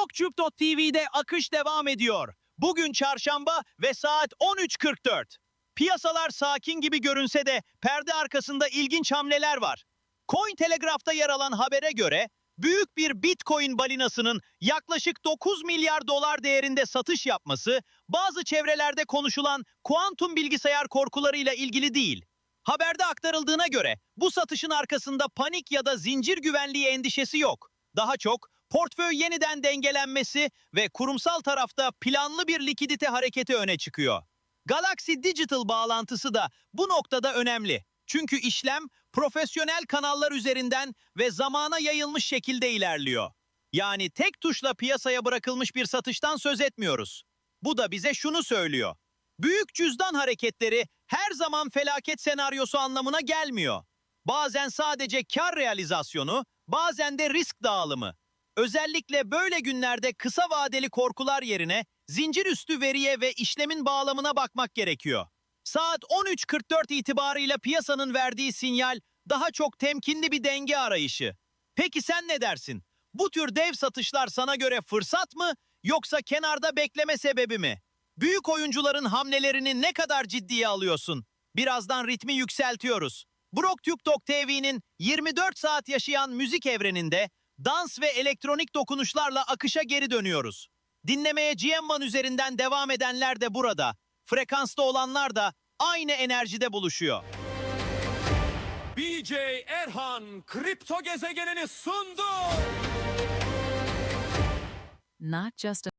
BrockTube.tv'de akış devam ediyor. Bugün çarşamba ve saat 13.44. Piyasalar sakin gibi görünse de perde arkasında ilginç hamleler var. Cointelegraph'ta yer alan habere göre büyük bir Bitcoin balinasının yaklaşık 9 milyar dolar değerinde satış yapması bazı çevrelerde konuşulan kuantum bilgisayar korkularıyla ilgili değil. Haberde aktarıldığına göre bu satışın arkasında panik ya da zincir güvenliği endişesi yok. Daha çok portföy yeniden dengelenmesi ve kurumsal tarafta planlı bir likidite hareketi öne çıkıyor. Galaxy Digital bağlantısı da bu noktada önemli. Çünkü işlem profesyonel kanallar üzerinden ve zamana yayılmış şekilde ilerliyor. Yani tek tuşla piyasaya bırakılmış bir satıştan söz etmiyoruz. Bu da bize şunu söylüyor. Büyük cüzdan hareketleri her zaman felaket senaryosu anlamına gelmiyor. Bazen sadece kar realizasyonu, bazen de risk dağılımı. Özellikle böyle günlerde kısa vadeli korkular yerine zincir üstü veriye ve işlemin bağlamına bakmak gerekiyor. Saat 13.44 itibarıyla piyasanın verdiği sinyal daha çok temkinli bir denge arayışı. Peki sen ne dersin? Bu tür dev satışlar sana göre fırsat mı yoksa kenarda bekleme sebebi mi? Büyük oyuncuların hamlelerini ne kadar ciddiye alıyorsun? Birazdan ritmi yükseltiyoruz. BrockTube.tv'nin 24 saat yaşayan müzik evreninde dans ve elektronik dokunuşlarla akışa geri dönüyoruz. Dinlemeye GM1 üzerinden devam edenler de burada. Frekansta olanlar da aynı enerjide buluşuyor. BJ Erhan kripto gezegenini sundu. not just a